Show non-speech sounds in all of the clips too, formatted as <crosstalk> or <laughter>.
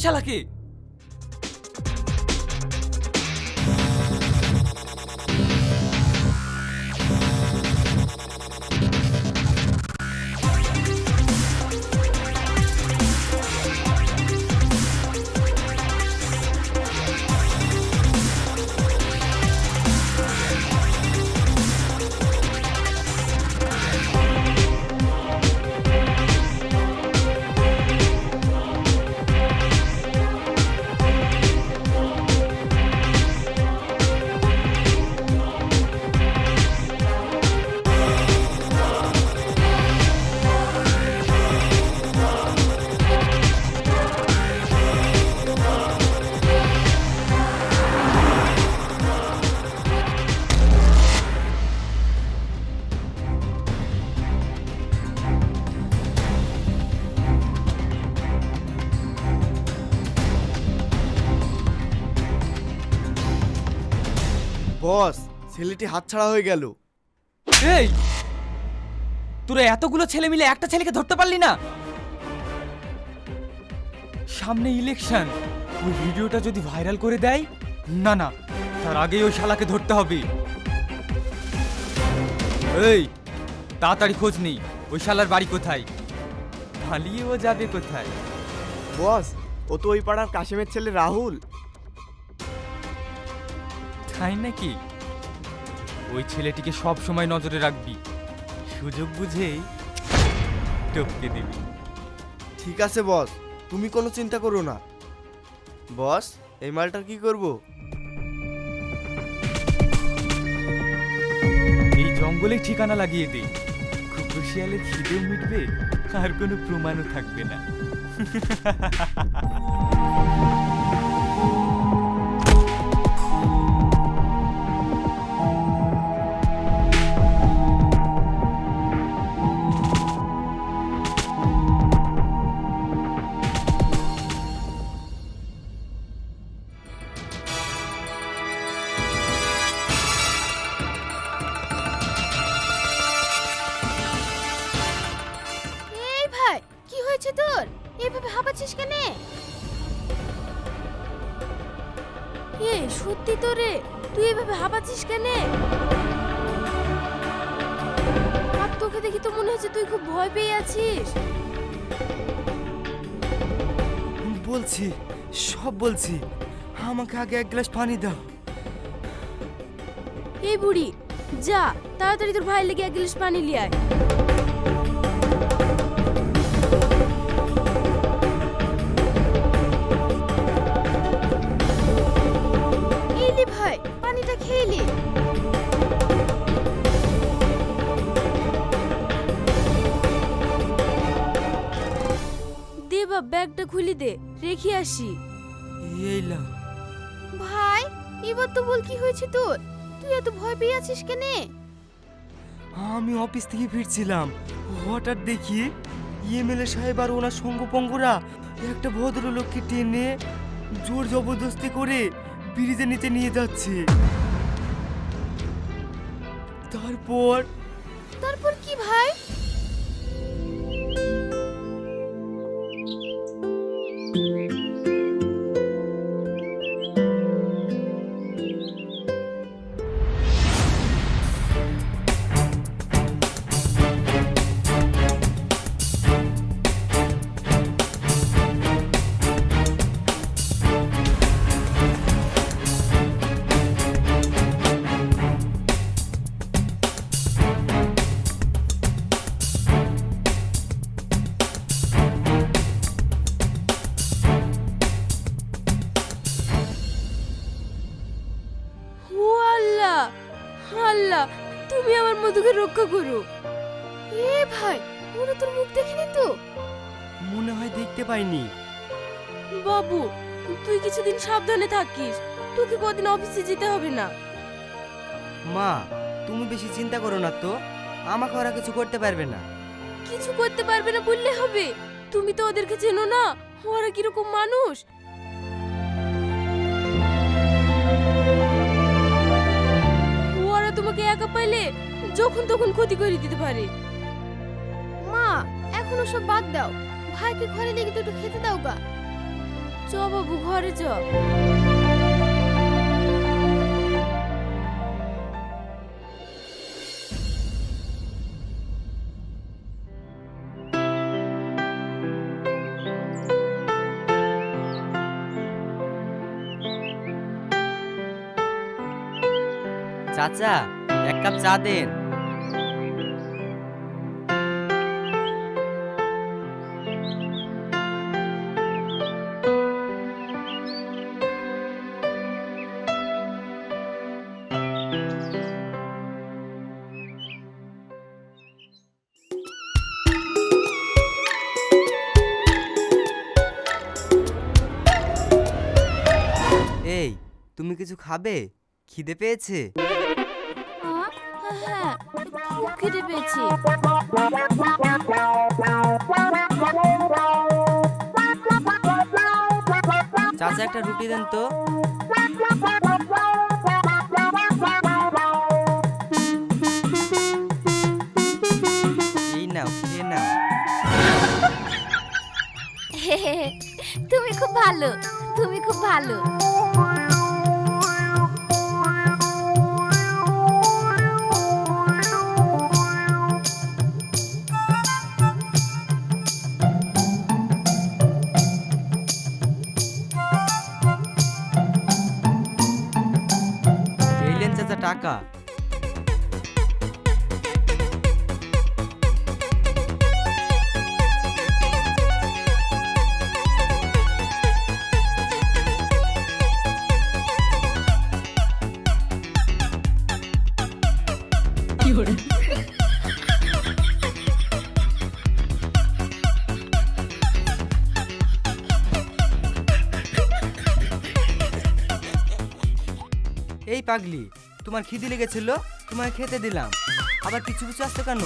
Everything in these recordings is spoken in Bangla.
ধর শালাকে ছেলেটি হাতছাড়া হয়ে গেল। এই! তোরা এতগুলো ছেলে মিলে একটা ছেলেকে ধরতে পারলি না? সামনে ইলেকশন ওই ভিডিওটা যদি ভাইরাল করে দেয় না না তার আগেই ওই শালাকে ধরতে হবে। এই তাড়াতাড়ি খোঁজ নেই ওই শালার বাড়ি কোথায়? পালিয়ে ও যাবে কোথায়? বস ও তো ওই পাড়ার কাশেমের ছেলে রাহুল। তাই নাকি? ওই ছেলেটিকে সব সময় নজরে রাখবি। সুযোগ বুঝেই টপকে দিবি। ঠিক আছে বস। তুমি কোনো চিন্তা করো না। বস এই মালটার কি করব? এই জঙ্গলে ঠিকানা লাগিয়ে দে। কুকুর শিয়ালের খিদেও মিটবে আর কোনো প্রমাণও থাকবে না। <laughs> হাঁপাচ্ছিস কেন? এ সত্যি তো রে তুই এভাবে হাঁপাচ্ছিস কেন? আর তোকে দেখি তো মনে হচ্ছে তুই খুব ভয় পেয়ে আছিস। বলছি সব বলছি। আমাকে আগে এক গ্লাস পানি দাও। এই বুড়ি যা তাড়াতাড়ি তোর ভাই লেগে এক গ্লাস পানি লিয়ে পানিটা খেয়ে দে ব্যাগটা খুলে দে রেখে আসি। এইলাম ভাই এবার তো বল কি হয়েছে তোর? তুই এত ভয় পেয়ে আছিস কেনে? আমি অফিস থেকে ফিরছিলাম। হঠাৎ দেখি ইএমএলএ সাহেব আর ওনার সঙ্গপঙ্গরা একটা ভদ্রলোককে টেনে জোর জবরদস্তি করে ব্রিজের নিচে নিয়ে যাচ্ছে। তারপর? তারপর কি ভাই? থাকিস তোকে কদিন অফিসে যেতে হবে না। মা তুমি বেশি চিন্তা করো না তো আমাকে ওরা কিছু করতে পারবে না। কিছু করতে পারবে না বললে হবে? তুমি তো ওদেরকে চেনো না ওরা কীরকম মানুষ? ওরা তোমাকে একা পাইলে যখন তখন ক্ষতি করে দিতে পারে। মা এখন সব বাদ দাও। ভাইকে ঘরে লেগে তো একটু খেতে দাও গা। চ বাবু ঘরে চ। চাচা এক কাপ চা দেন। এই তুমি কিছু খাবে? খিদে পেয়েছে? খুব খিদে পেয়েছি চাচা একটা রুটি দেন তো। এই নাও খেয়ে নাও। <laughs> তুমি খুব ভালো তুমি খুব ভালো। এই পাগলি, তোমার খিদি লেগেছিল, তোমায় খেতে দিলাম। আবার পিছু পিছু আসছো কেন?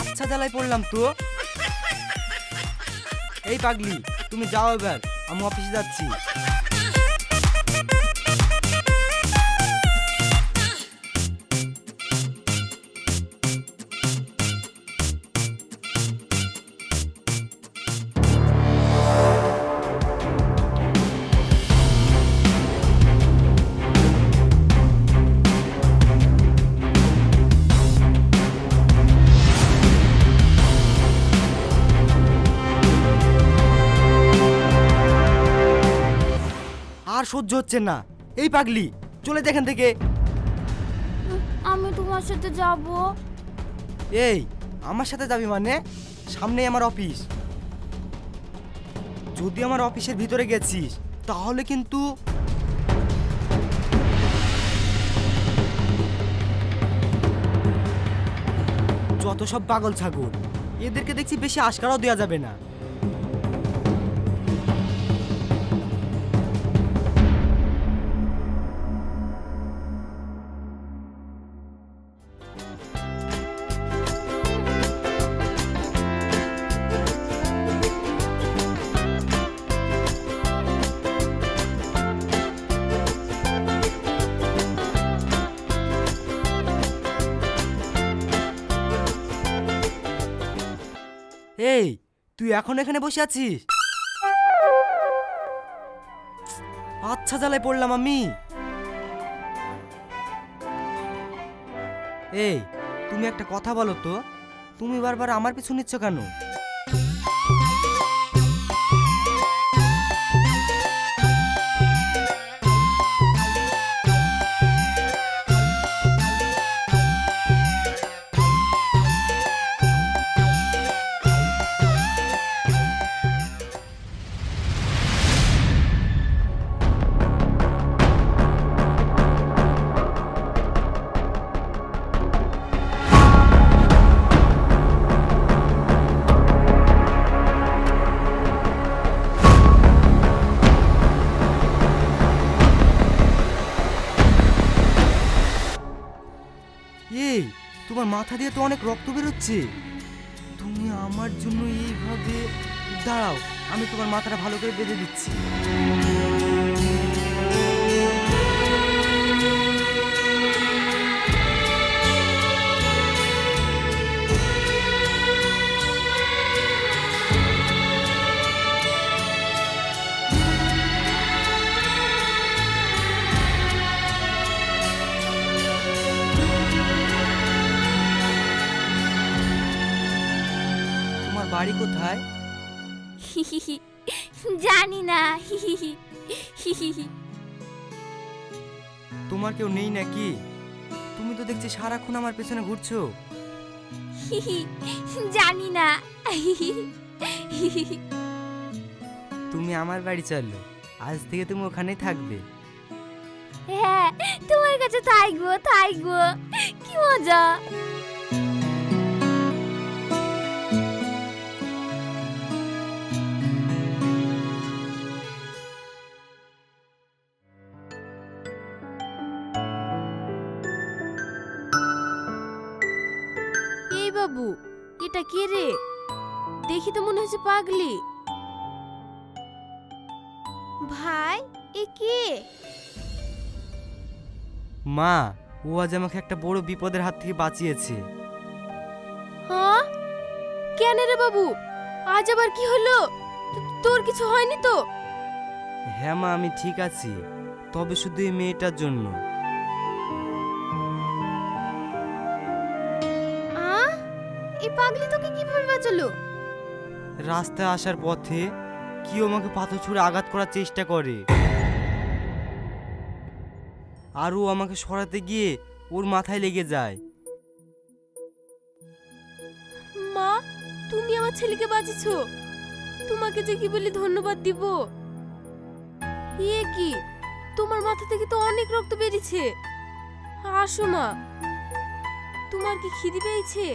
আচ্ছা জ্বালায় পড়লাম তো। এই পাগলি, তুমি যাও এবার। আমি অফিসে যাচ্ছি আর সহ্য হচ্ছে না। এই পাগলি চলে যা এখান থেকে। আমি তোমার সাথে যাব। এই আমার সাথে যাবি মানে? সামনেই আমার অফিস। যদি আমার অফিসের ভিতরে গেছিস তাহলে কিন্তু যত সব পাগল ছাগল এদেরকে দেখছি বেশি আশকারাও দেওয়া যাবে না। তুই এখন এখানে বসে আছিস? আচ্ছা জ্বালায় পড়লাম আমি। এই, তুমি একটা কথা বলো তো। তুমি বারবার আমার পিছু নিচ্ছ কেন? তো অনেক রক্ত বেরোচ্ছে। তুমি আমার জন্য এইভাবে দাঁড়াও, আমি তোমার মাথাটা ভালো করে বেঁধে দিচ্ছি। তোমার কেউ নেই নাকি? তুমি তো দেখছি সারাক্ষণ আমার পেছনে ঘুরছো। জানি না। তুমি আমার বাড়ি চলো। আজ থেকে তুমি ওখানেই থাকবে। হ্যাঁ তোমার কাছে থাকব থাকব। কি মজা। কে রে? দেখি তো মনে হচ্ছে পাগলি। ভাই এ কে? মা ও আজ আমাকে একটা বড় বিপদের হাত থেকে বাঁচিয়েছে। হ্যাঁ? কেন রে বাবু? আজ আবার কি হলো? তো- তোর কিছু হয়নি তো? হ্যাঁ মা আমি ঠিক আছি। তবে শুধু এই মেয়েটার জন্য। আ? এই পাগলি বাঁচালো রাস্তায় আসার পথে কেউ আমাকে পাথর ছুঁড়ে আঘাত করার চেষ্টা করে। আর ও আমাকে সরাতে গিয়ে ওর মাথায় লেগে যায়। মা তুমি আমার ছেলেকে বাঁচিয়েছো। তোমাকে যে কি বলি ধন্যবাদ দিব? এ কি? তোমার মাথা থেকে তো অনেক রক্ত বেরিয়েছে। আসো মা। তোমার কি খিদে পেয়েছে?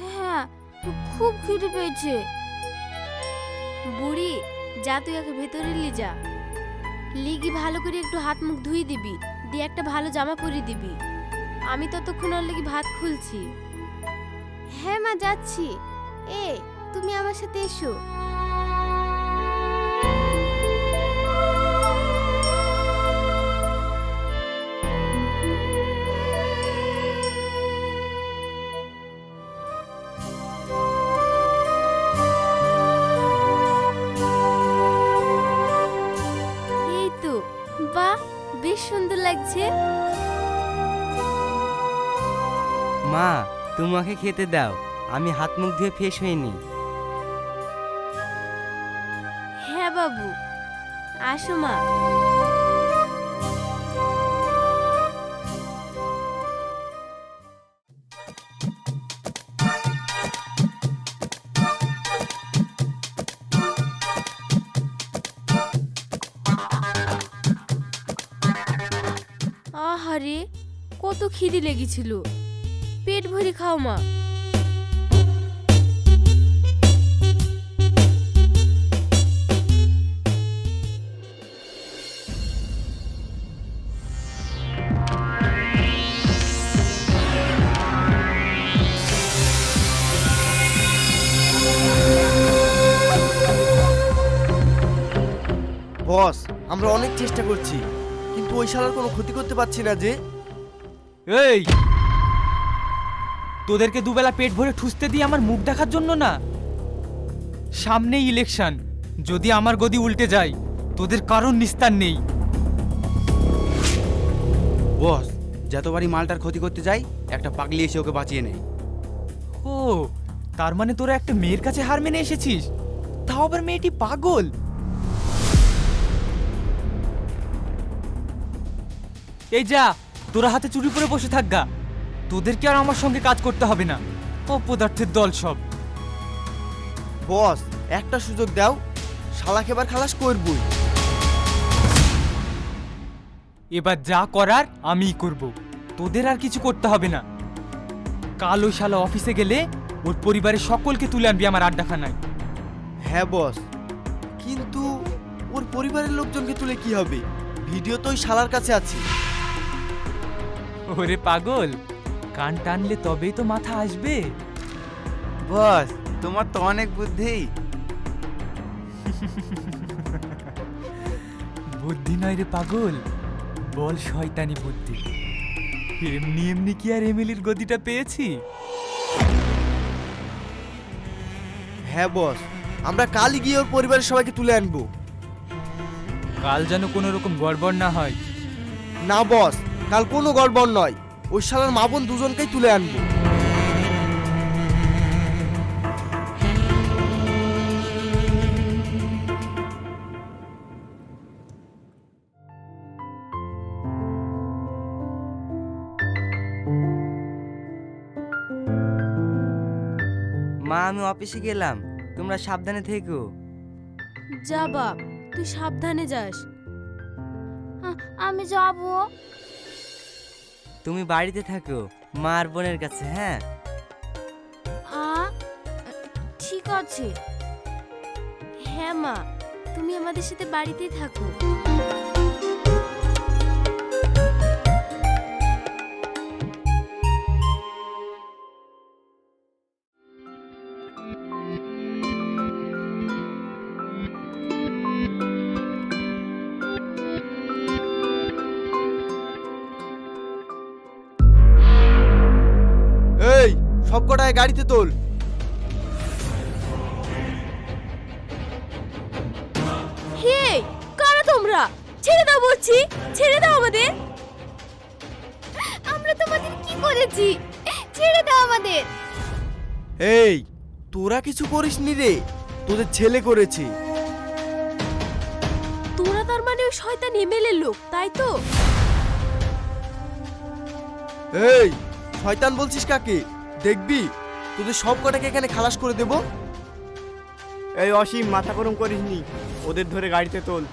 হ্যাঁ খুব খিদে পেয়েছে। বুড়ি, যা তুই একে ভেতরে লি যা। লিগি, ভালো করে একটু হাত মুখ ধুই দিবি। দিয়ে একটা ভালো জামা পরিয়ে দিবি। আমি ততক্ষণ ওর লাগি ভাত খুলছি। হ্যাঁ মা, যাচ্ছি। এ, তুমি আমার সাথে এসো। তোমাকে খেতে দাও। আমি হাত মুখ ধুয়ে ফ্রেশ হইনি হ্যাঁ বাবু, আসো মা। কত খিদি লেগেছিল। পেট ভরে খাও মা। বস আমরা অনেক চেষ্টা করছি কিন্তু ওই শালার কোনো ক্ষতি করতে পারছি না যে। এই! তোদেরকে দুবেলা পেট ভরে ঠুসতে দিয়ে আমার মুখ দেখার জন্য না? সামনেই ইলেকশন। যদি আমার গদি উল্টে যায় তোদের কারণ নিস্তার নেই। বস যতবারই মালটার ক্ষতি করতে যাই একটা পাগলি এসে ওকে বাঁচিয়ে নেয়। ও তার মানে তোরা একটা মেয়ের কাছে হার মেনে এসেছিস? তাও আবার মেয়েটি পাগল? এই যা তোরা হাতে চুরি করে বসে থাকগা তোদেরকে আর আমার সঙ্গে কাজ করতে হবে না? অপদার্থের দল সব। বস একটা সুযোগ দাও। শালাকে এবার খালাস করবই। এবার যা করার আমিই করব। তোদের আর কিছু করতে হবে না। কাল ওই শালা অফিসে গেলে ওর পরিবারের সকলকে তুলে আনবি আমার আড্ডাখানায়। হ্যাঁ বস। কিন্তু ওর পরিবারের লোকজনকে তুলে কি হবে? ভিডিও তো ওই শালার কাছে আছে। ওরে পাগল কান টানলে তবেই তো মাথা আসবে। বস তোমার তো অনেক বুদ্ধি। বুদ্ধি নয় রে পাগল বল শয়তানি বুদ্ধি। এমনি এমনি কি আর এমিলির গদিটা পেয়েছি? হ্যাঁ বস আমরা কালই গিয়ে ওর পরিবারের সবাইকে তুলে আনব। কাল যেন কোনো রকম গড়বড় না হয়। না বস কাল কোনো গড়বড় নয়। ওই শালার মা বোন দুজনকেই তুলে আনব। মা আমি অফিসে গেলাম। তোমরা সাবধানে থেকো। যা বাপ তুই সাবধানে যাস। আমি যাব। তুমি বাড়িতে থাকো, মার বোনের কাছে হ্যাঁ? ঠিক আছে। হ্যাঁ মা, তুমি আমাদের সাথে বাড়িতেই থাকো। কটায় গাড়িতে তোল। হে কারা তোমরা? ছেড়ে দাও বলছি ছেড়ে দাও আমাদের। আমরা তোমাদের কি করেছি? ছেড়ে দাও আমাদের। এই তোরা কিছু করিসনি রে? তোদের ছেলে করেছে। তোরা তার মানে ওই শয়তান এমএলএ লোক তাই তো? এই শয়তান বলছিস কাকে? দেখবি? তোদের সব কটাকে এখানে খালাস করে দেব। এই অসীম মাথা গরম করিসনি ওদের ধরে গাড়িতে তোল।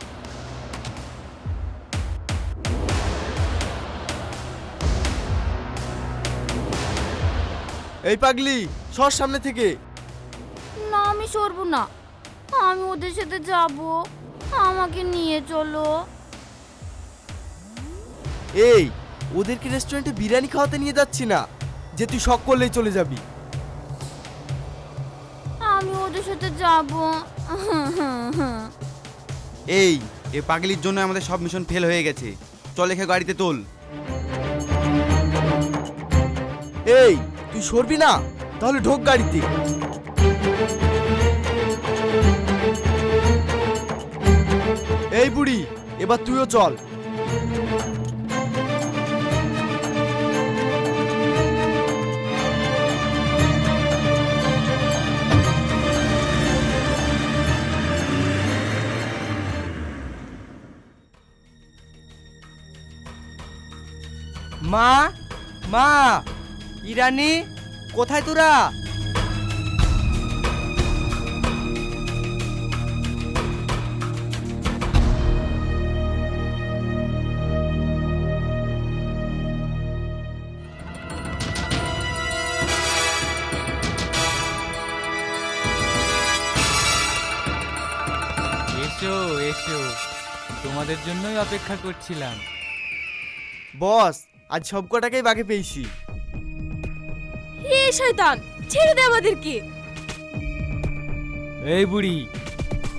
এই পাগলি সর সামনে থেকে। না আমি সরবো না। আমি ওদের সাথে যাব। আমাকে নিয়ে চলো। এই ওদেরকে রেস্টুরেন্টে বিরিয়ানি খাওয়াতে নিয়ে যাচ্ছি না। যে তুই শখ করলেই চলে যাবি। আমি ওদের সাথে যাব। এই এ পাগলির জন্য আমাদের সব মিশন ফেল হয়ে গেছে। চল এখে গাড়িতে তোল। এই তুই সরবি না? তাহলে ঢোক গাড়িতে। এই বুড়ি এবার তুইও চল। মা মা ইরানি কোথায় তোরা? এসো এসো। তোমাদের জন্যই অপেক্ষা করছিলাম। বস আজ সব কটাকেই বাগে পেয়েছি। হে শয়তান ছেড়ে দে আমাদেরকে। এই বুড়ি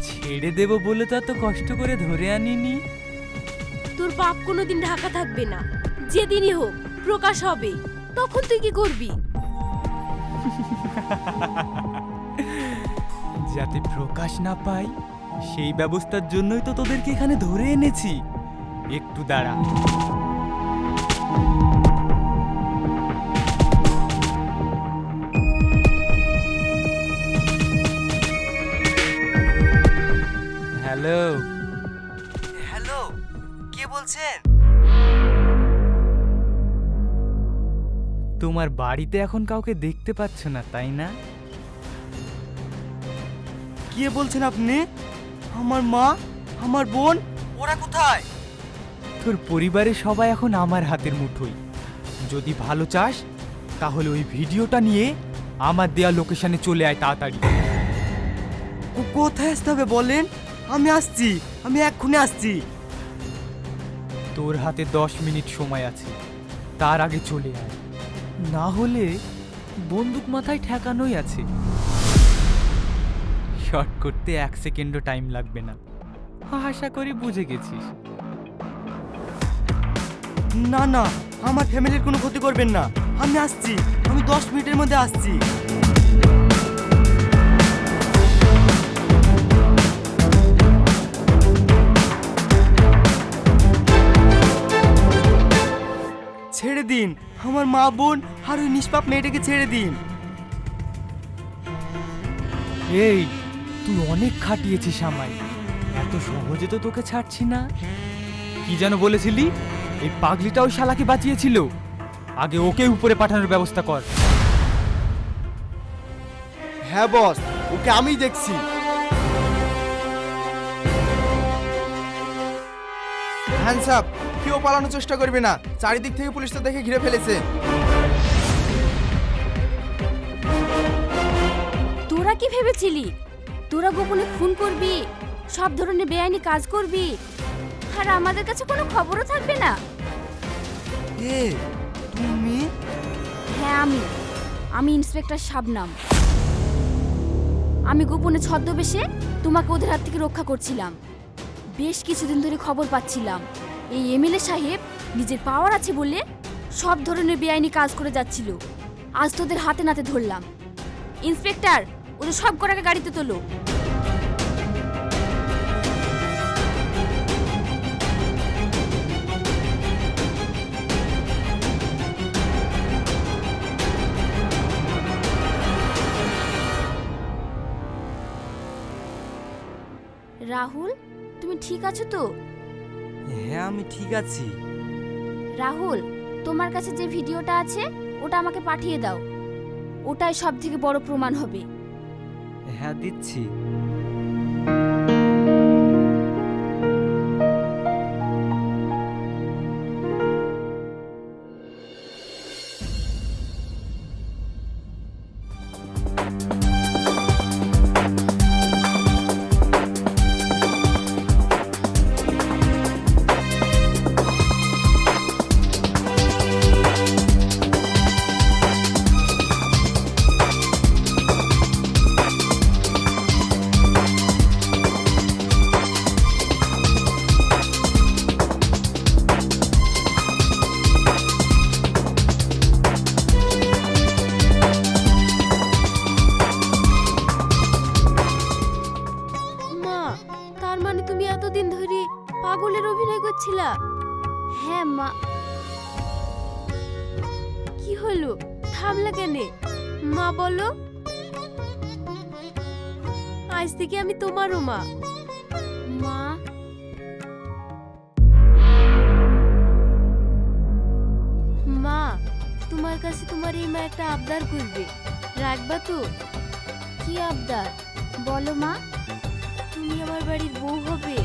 ছেড়ে দেব বলে তো এত কষ্ট করে ধরে আনিনি। তোর বাপ কোনোদিন ঢাকা থাকবে না। যেদিনই হোক প্রকাশ হবে। তখন তুই কি করবি? যাতে প্রকাশ না পাই সেই ব্যবস্থার জন্যই তো তোদেরকে এখানে ধরে এনেছি। একটু দাঁড়া। হ্যালো। হ্যালো কে বলছেন? তোমার বাড়িতে এখন কাউকে দেখতে পাচ্ছ না তাই না? কে বলছেন আপনি? আমার মা আমার বোন? ওরা কোথায়? তোর পরিবারের সবাই এখন আমার হাতের মুঠোই যদি ভালো চাস, তাহলে ওই ভিডিওটা নিয়ে আমার দেয়া লোকেশনে চলে আয় তাড়াতাড়ি। কোথায় আসতে হবে বলেন? আমি আসছি, আমি এক্ষুনি আসছি। তোর হাতে দশ মিনিট সময় আছে, তার আগে চলে আয়। না হলে বন্দুক মাথায় ঠেকানোই আছে। শর্ট করতে এক সেকেন্ডও টাইম লাগবে না। আশা করি বুঝে গেছিস। না না আমার ফ্যামিলির কোনো ক্ষতি করবেন না। আমি আসছি আমি দশ মিনিটের মধ্যে আসছি। ছেড়ে দিন আমার মা বোন আর ওই নিষ্পাপ মেয়েটাকে ছেড়ে দিন। এই তুই অনেক খাটিয়েছিস আমায়। এত সহজে তো তোকে ছাড়ছি না। কি যেন বলেছিলি? এই পাগলিটা ওই শালাকে বাঁচিয়েছিল। আগে ওকে উপরে পাঠানোর ব্যবস্থা কর। হ্যাঁ বস ওকে আমি দেখছি। হ্যান্ডস আপ কেউ পালানোর চেষ্টা করবে না। চারিদিক থেকে পুলিশ দেখে ঘিরে ফেলেছে। তোরা কি ভেবেছিলি? তোরা গোপনে খুন করবি সব ধরনের বেআইনি কাজ করবি আর আমাদের কাছে কোনো খবরও থাকবে না। তুমি? হ্যাঁ আমি। আমি ইন্সপেক্টর শাবনাম। আমি গোপনে ছদ্মবেশে তোমাকে ওদের হাত থেকে রক্ষা করছিলাম। বেশ কিছুদিন ধরে খবর পাচ্ছিলাম। এই এমএলএ সাহেব নিজের পাওয়ার আছে বলে সব ধরনের বেআইনি কাজ করে যাচ্ছিল। আজ তোদের হাতে নাতে ধরলাম। ইন্সপেক্টর, ওদের সব কটাকে গাড়িতে তোলো। রাহুল তুমি ঠিক আছো তো? হ্যাঁ আমি ঠিক আছি। রাহুল তোমার কাছে যে ভিডিওটা আছে ওটা আমাকে পাঠিয়ে দাও। ওটাই সব থেকে বড় প্রমাণ হবে। হ্যাঁ দিচ্ছি। পাগলের অভিনয় করছিলা? হ্যাঁ মা। কি হলো? থামলা কেনে? মা, বলো। আজ থেকে আমি তোমারও মা? মা, তোমার কাছে তোমার এই মা একটা আবদার করবে। রাখবা তো? কি আবদার? বলো মা। তুমি আমার বাড়ির বউ হবে।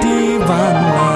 地万里